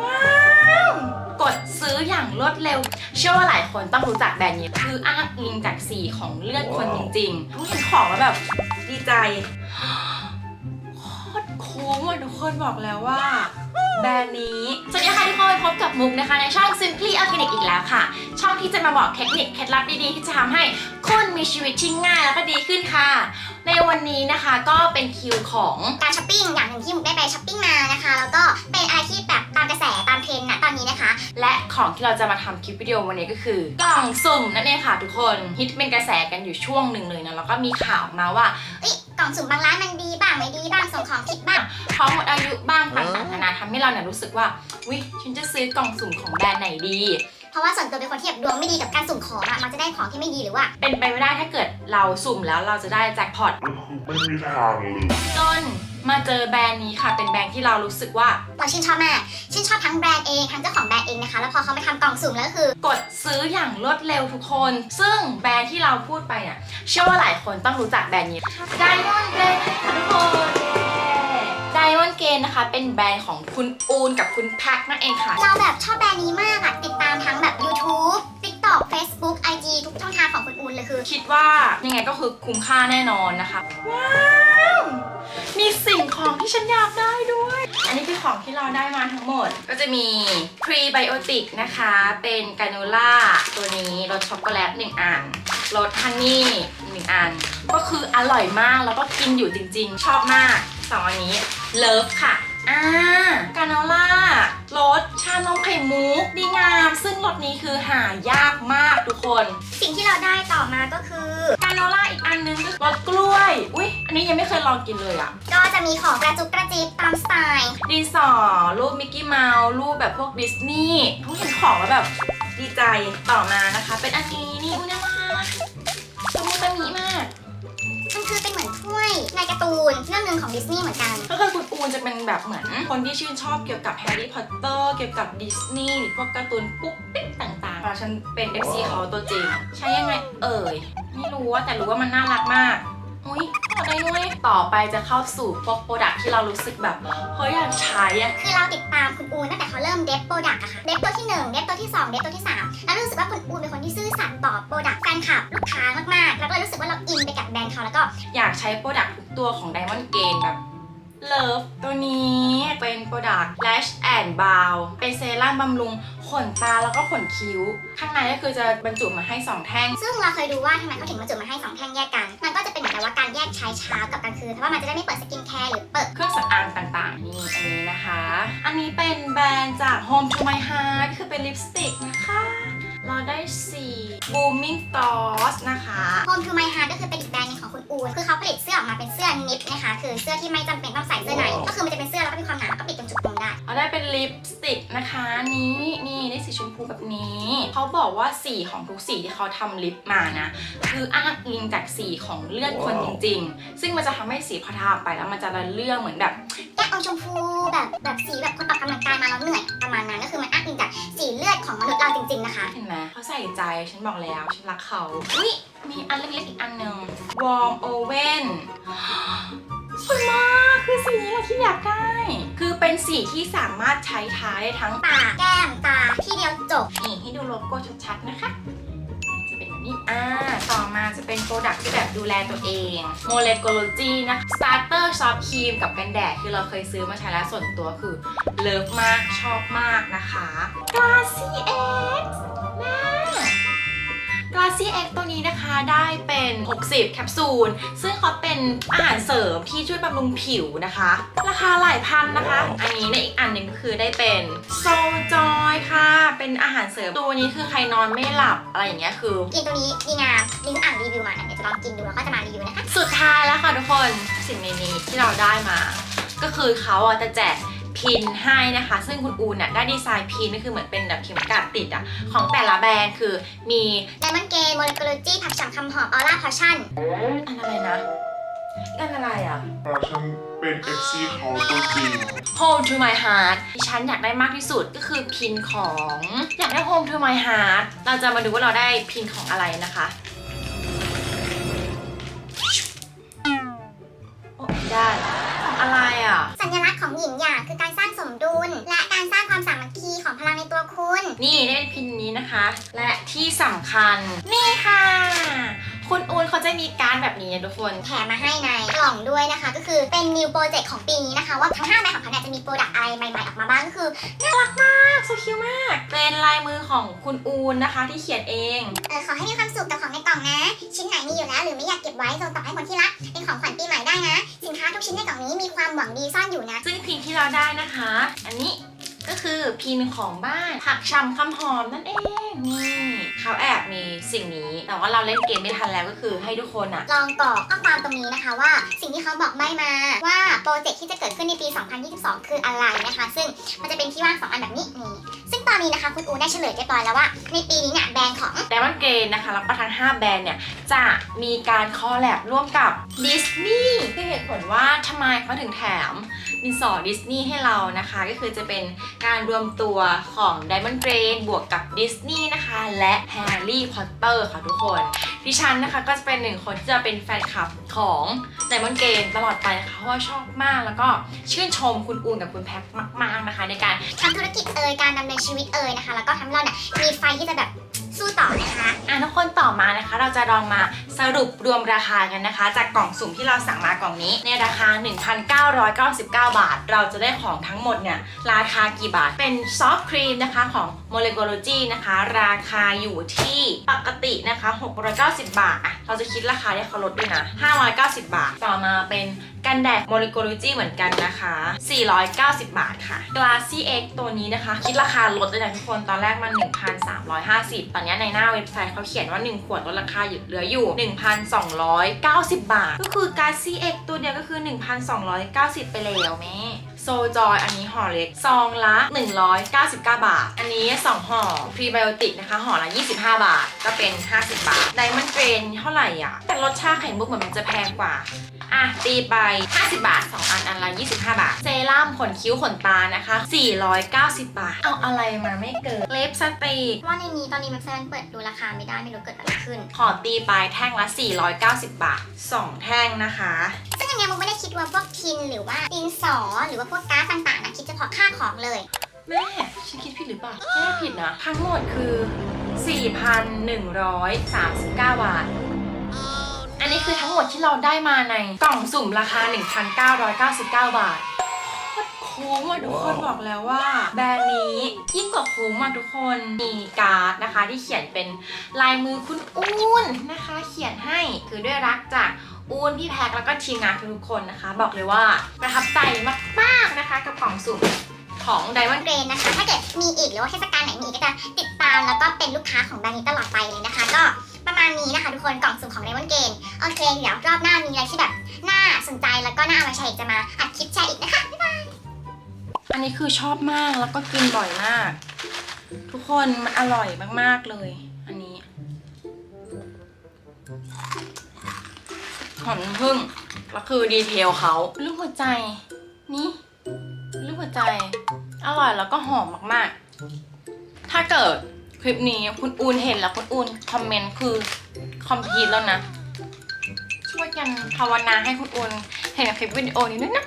ว้าว กดซื้ออย่างรวดเร็ว เชื่อว่าหลายคนต้องรู้จักแบรนด์นี้ คืออ้างอิงจากสีของเลือดคนจริงๆเขาเห็นของแล้วแบบดีใจโคตรคุ้มอะทุกคนบอกแล้วว่า แบรนด์นี้ สวัสดีค่ะทุกคนพบกับมุกนะคะ ในช่อง Simply Organic อีกแล้วค่ะ ช่องที่จะมาบอกเทคนิคเคล็ดลับดีๆ ที่จะทำให้คุณมีชีวิตที่ง่ายแล้วก็ดีขึ้นค่ะในวันนี้นะคะก็เป็นคิวของการช้อปปิ้งอย่างหนึ่งที่มุกได้ไปช้อปปิ้งมานะคะ แล้วก็เป็นอะไรที่แบบตามกระแสตามเทรนด์นะตอนนี้นะคะ และของที่เราจะมาทำคลิปวิดีโอวันนี้ก็คือกล่องสุ่มนั่นเองค่ะทุกคนฮิตเป็นกระแสกันอยู่ช่วงหนึ่งเลยนะแล้วก็มีข่าวออกมาว่า เอ้ยกล่องสุ่มบางร้านมันดีบ้างไม่ดีบ้างส่งของผิดบ้าง ท้องหมดอายุบ้างต่างๆนานาทำให้เราเนี่ยรู้สึกว่าวิฉันจะซื้อกล่องสุ่มของแบรนด์ไหนดี เพราะว่าส่วนตัวเป็นคนที่แบบดวงไม่ดีกับการสุ่มของอะมันจะได้ของที่ไม่ดีหรือว่า เป็นไปไม่ได้ถ้าเกิดเราสุ่มแล้วเราจะได้แจ็คพอตไม่มีทางเลย จนมาเจอแบรนด์นี้ค่ะ เป็นแบรนด์ที่เรารู้สึกว่า เราชื่นชอบมาก ชื่นชอบทั้งแบรนด์เอง ทั้งเจ้าของแบรนด์เองนะคะ แล้วพอเขาไปทำกล่องสุ่มแล้วก็คือ กดซื้ออย่างรวดเร็วทุกคน ซึ่งแบรนด์ที่เราพูดไปเนี่ยเชื่อว่าหลายคนต้องรู้จักแบรนด์นี้ Diamond Gain ค่ะทุกคน Diamond Gain นะคะ เป็นแบรนด์ของคุณอูนกับคุณแพ็คนั่นเองค่ะ เราแบบชอบแบรนด์นี้มากอะติดตามทั้งแบบ YouTube TikTok Facebook IG ทุกช่องทางของคุณอูนเลยคือ คิดว่ายังไงก็คือคุ้มค่าแน่นอนนะคะ ว้าว มีสิ่งของที่ฉันอยากได้ด้วย อันนี้คือของที่เราได้มาทั้งหมด ก็จะมี Prebiotic นะคะ เป็นกาโนล่าตัวนี้รสช็อกโกแลต1อันรสฮันนี่1อัน ก็คืออร่อยมากแล้วก็กินอยู่จริงๆ ชอบมาก สองอันนี้เลิฟค่ะอ่ากาโนล่ารสชานมไข่มุกดีงาม ซึ่งรสนี้คือหายากมากทุกคน สิ่งที่เราได้ต่อมาก็คือกาโนล่าอีกอันนึงก็รสกล้วย อุ้ยอันนี้ยังไม่เคยลองกินเลยอะก็จะมีของกระจุกกระจิบตามสไตล์ดินสอรูปมิกกี้เมาส์รูปแบบพวกดิสนีย์เขาเห็นของแล้วแบบดีใจต่อมานะคะ เป็นอันนี้นี่อุ้ยน่ารัก ในการ์ตูนเรื่องหนึ่งของดิสนีย์เหมือนกัน ก็คือคุณอูนจะเป็นแบบเหมือน คนที่ชื่นชอบเกี่ยวกับแฮร์รี่พอตเตอร์เกี่ยวกับดิสนีย์หรือพวกการ์ตูนปุ๊กปิ๊กต่างๆเพราะฉันเป็น FC เขาตัวจริง ใช้ยังไงเอ่ย ไม่รู้ว่าแต่รู้ว่ามันน่ารักมากุ้ยขอได้ด้ยต่อไปจะเข้าสู่พวกโปรดักที่เรารู้สึกแบบเฮ้ยอยากใช้อะคือเราติดตามคุณอูนตั้งแต่เขาเริ่มเดฟโปรดักต์อะค่ะเดฟตัวที่ 1 เดฟตัวที่ 2 เดฟตัวที่ 3 แล้วรู้สึกว่าคุณอูนเป็นคนที่ซื่อสัตย์ต่อโปรดักต์แฟนคลับลูกค้ามากๆ แล้วก็เลยรู้สึกว่าเราอินไปกับแบรนด์เขาแล้วก็อยากใช้โปรดักทุกตัวของ Diamond Gain แบบเลิฟตัวนี้เป็นโปรดัก Lash and Brow เป็นเซรั่มบำรุงขนตาแล้วก็ขนคิ้ว ข้างในก็คือจะบรรจุมาให้ 2 แท่ง ซึ่งเราเคยดูว่าทำไมเขาถึงมาจุมาให้ 2 แท่งแยกกัน ก็จะเป็นเหมือนกับว่าการแยกใช้เช้ากับกลางคืนเพราะว่ามันจะได้ไม่เปิดสกินแคร์หรือเปิดเครื่องสำอางต่างๆ นี่อันนี้นะคะ อันนี้เป็นแบรนด์จาก Home to My Heart คือเป็นลิปสติกนะคะ เราได้สี Booming Gloss นะคะ Home to My Heart ก็คือเป็นอีกแบรนด์หนึงของคุณอูนคือเขาผลิตเสื้อออกมาเป็นเสื้อนิปนะคะ คือเสื้อที่ไม่จำเป็นต้องใส่เสื้อในก็คือมันจะเป็นเสื้อแล้วก็มีความหนาแล้วก็ปิดตรงจุดตรงได้ เราได้เป็นลิปสติกนะคะนี้นี่ได้สีชมพูแบบนี้ เขาบอกว่าสีของทุกสีที่เขาทำลิปมานะ คืออ้างอิงจากสีของเลือดคนจริง ๆ ซึ่งมันจะทำให้สีพอทาไปแล้วมันจะระเลื่องเหมือนแบบแก้มอมชมพูแบบแบบสีแบบคนออกกำลังกายมาแล้วเหนื่อยประมาณนั้นก็คือมันอ้างอิงจากสีเลือดของมนุษย์เราจริง ๆนะคะ เห็นไหมเขาใส่ใจฉันบอกแล้วฉันรักเขาอุ้ยมีอันเล็กๆอีกอันหนึ่ง warm oven สวยมาก คือสีนี้แหละที่อยากได้ คือเป็นสีที่สามารถใช้ทาได้ทั้งปากแก้มตาที่เดียวจบนี่ให้ดูโลโก้ชัดๆนะคะ จะเป็นแบบนี้ อ่า ต่อมาจะเป็นโปรดักที่แบบดูแลตัวเอง Molecology นะ Starter Soft Cream กับกันแดดคือเราเคยซื้อมาใช้แล้วส่วนตัวคือเลิฟมากชอบมากนะคะ Glassy X แม่ Glassy X ตัวนี้นะคะได้เป็น 60 แคปซูล ซึ่งเขาเป็นอาหารเสริมที่ช่วยบำรุงผิวนะคะ ราคาหลายพันนะคะ อันนี้ในอีกอันหนึ่งคือได้เป็น Soul Joy ค่ะ เป็นอาหารเสริมตัวนี้คือใครนอนไม่หลับอะไรอย่างเงี้ยคือ กินตัวนี้ดีงามนี่คืออ่านรีวิวมาเนี่ยเดี๋ยวจะลองกินดูแล้วก็จะมารีวิวนะคะ สุดท้ายแล้วค่ะทุกคนสิ่งในนี้ที่เราได้มา ก็คือเขาอะจะแจก พินให้นะคะ ซึ่งคุณอูนน่ะได้ดีไซน์พินก็คือเหมือนเป็นแบบเข็มกลัดติดอะของแต่ละแบรนด์คือมี Diamond Gay Molecology ผักฉ่ำคำหอม Aura Potion อันอะไรนะอันอะไรอะเพราะฉันเป็น FC เขาตัวจริง Home to my heart ที่ฉันอยากได้มากที่สุดก็คือพินของ อยากได้ Home to my heart เราจะมาดูว่าเราได้พินของอะไรนะคะ ญลักษณ์ของหญิงหยางคือการสร้างสมดุล และการสร้างความสามนี่ได้เป็นพินนี้นะคะ และที่สำคัญ นี่ค่ะ คุณอูนเขาจะมีการดแบบนี้นะทุกคน แถมมาให้ในกล่องด้วยนะคะ ก็คือเป็น new project ของปีนี้นะคะ ว่าทั้ง5แบรนด์ของเขาเนี่ยจะมีโปรดักต์อะไรใหม่ๆ ออกมาบ้างก็คือมากโซคิวมาก เป็นลายมือของคุณอูนนะคะ ที่เขียนเอง เออขอให้มีความสุขกับของในกล่องนะ ชิ้นไหนมีอยู่แล้วหรือไม่อยากเก็บไว้ส่งต่อให้คนที่รัก เป็นของขวัญปีใหม่ได้นะ สินค้าทุกชิ้นในกล่องนี้มีความหวังดีซ่อนอยู่นะ ซึ่งพินที่เราได้นะคะ อันนี้ก็คือพินของบ้านผักชำคำหอมนั่นเองนี่เขาแอบมีสิ่งนี้ แต่ว่าเราเล่นเกมไม่ทันแล้วก็คือให้ทุกคนอะลองกรอกข้อความตรงนี้นะคะว่าสิ่งที่เขาบอกใบ้มาว่าโปรเจกต์ที่จะเกิดขึ้นในปี 2022 คืออะไรนะคะ ซึ่งมันจะเป็นที่ว่างสองอันแบบนี้นี่ซึ่งตอ นี้นะคะคุณอูได้เฉลยเรียบร้อยแล้วว่า ในปีนี้เนี่ยแบรนด์ของไดมอนเกนนะคะแล้วก็ทั้ง 5 แบรนด์เนี่ย จะมีการคอลแลบร่วมกับดิสนีย์คือเหตุผลว่าทำไมเขาถึงแถมดินสอดิสนีย์ให้เรานะคะ ก็คือจะเป็นการรวมตัวของ Diamond g r a i n บวกกับดิสนีย์นะคะ และ Harry Potter ค่ะทุกคนดิฉันนะคะก็จะเป็นหนึ่งคนที่จะเป็นแฟนคลับของ Diamond g a i n ตลอดไปนะคะเพราะว่าชอบมากแล้วก็ชื่นชมคุณอูนกับคุณแพ็คมาก ๆนะคะ ในการทำธุรกิจเอ่ยการดำเนินชีวิตเอ่ยนะคะ แล้วก็ทำให้เราเนี่ยมีไฟที่จะแบบสู้ต่อนะคะ อะทุกคนต่อมานะคะ เราจะลองมาสรุปรวมราคากันนะคะ จากกล่องสุ่มที่เราสั่งมากล่องนี้ในราคา 1,999 บาท เราจะได้ของทั้งหมดเนี่ยราคากี่บาท เป็นซอฟต์ครีมนะคะของ m o l e c o l o g y นะคะ ราคาอยู่ที่ปกตินะคะ 690 บาทอะเราจะคิดราคาที่เขาลดด้วยนะ 590 บาท ต่อมาเป็น กันแดด m o l e c o l o g y เหมือนกันนะคะ 490 บาทค่ะ Glassy X ตัวนี้นะคะ คิดราคาลดเลยนะทุกคน ตอนแรกมัน 1,350 ตอนนี้ในหน้าเว็บไซต์เขาเขียนว่า 1 ขวดลดราคาอยู่เหลืออยู่ 1,290 บาท ก็คือ Glassy X ตัวเดียวก็คือ 1,290 ไปแล้วแม่โซจอยอันนี้ห่อเล็กซองละ 199 บาท อันนี้ 2ห่อพรีไบโอติกนะคะห่อละ 25 บาท ก็เป็น 50 บาทไดมอนด์เกรนเท่าไหร่อะ แต่รสชาติไข่มุกเหมือนมันจะแพงกว่า อะตีไป 50 บาท 2 อัน อันละ 25 บาท เซรั่มขนคิ้วขนตานะคะ 490 บาท เอาอะไรมาไม่เกินเล็บสติกว่าในนี้ตอนนี้มันแฟนเปิดดูราคาไม่ได้ไม่รู้เกิดอะไรขึ้น ขอตีไปแท่งละ 490 บาท 2 แท่งนะคะ ซึ่งอันเนี้ยมุกไม่ได้คิดว่าพวกพินหรือว่าดินสอหรือว่าพวกการ์ดต่างๆนะคิดเฉพาะค่าของเลย แม่ฉันคิดผิดหรือเปล่าไม่ได้ผิดนะ ทั้งหมดคือ 4,139 บาทอันนี้คือทั้ งหมดที่เราได้มาในกล่องสุ่มราคา 1,999 บาทโคตรคุ้มอะทุกคนบอกแล้วว่า แบรนด์นี้ยิ่งกว่าคุ้มอะทุกคนมีการ์ดนะคะ ที่เขียนเป็นลายมือคุณอูนนะคะ เขียนให้คือด้วยรักจากอูนพี่แพ็คแล้วก็ทีมงานทุกๆคนนะคะ บอกเลยว่าประทับใจมากๆนะคะกับกล่องสุ่มของ Diamond เกรนนะคะ ถ้าเกิดมีอีกหรือว่าเทศกาลไหนมีอีกก็จะติดตามแล้วก็เป็นลูกค้าของแบรนด์นี้ตลอดไปเลยนะคะ ก็ประ มาณนี้นะคะทุกคนกล่องสุ่มของ Diamond Gain โอเค เดี๋ยวรอบหน้ามีอะไรที่แบบน่าสนใจแล้วก็น่าเอามาแชร์อีกจะมาอัดคลิปแชร์อีกนะคะ บ๊ายบาย อันนี้คือชอบมากแล้วก็กินบ่อยมาก ทุกคนมันอร่อยมากๆเลย อันนี้หอมน้ำผึ้งแล้วคือดีเทลเขารูปหัวใจ นี่รูปหัวใจ อร่อยแล้วก็หอมมากๆ ถ้าเกิด คลิปนี้คุณอูนเห็นแล้วคุณอูนคอมเมนต์คือคอมพีทแล้วนะ ช่วยกันภาวนาให้คุณอูนเห็นคลิปวิดีโอนี้ด้วยนะ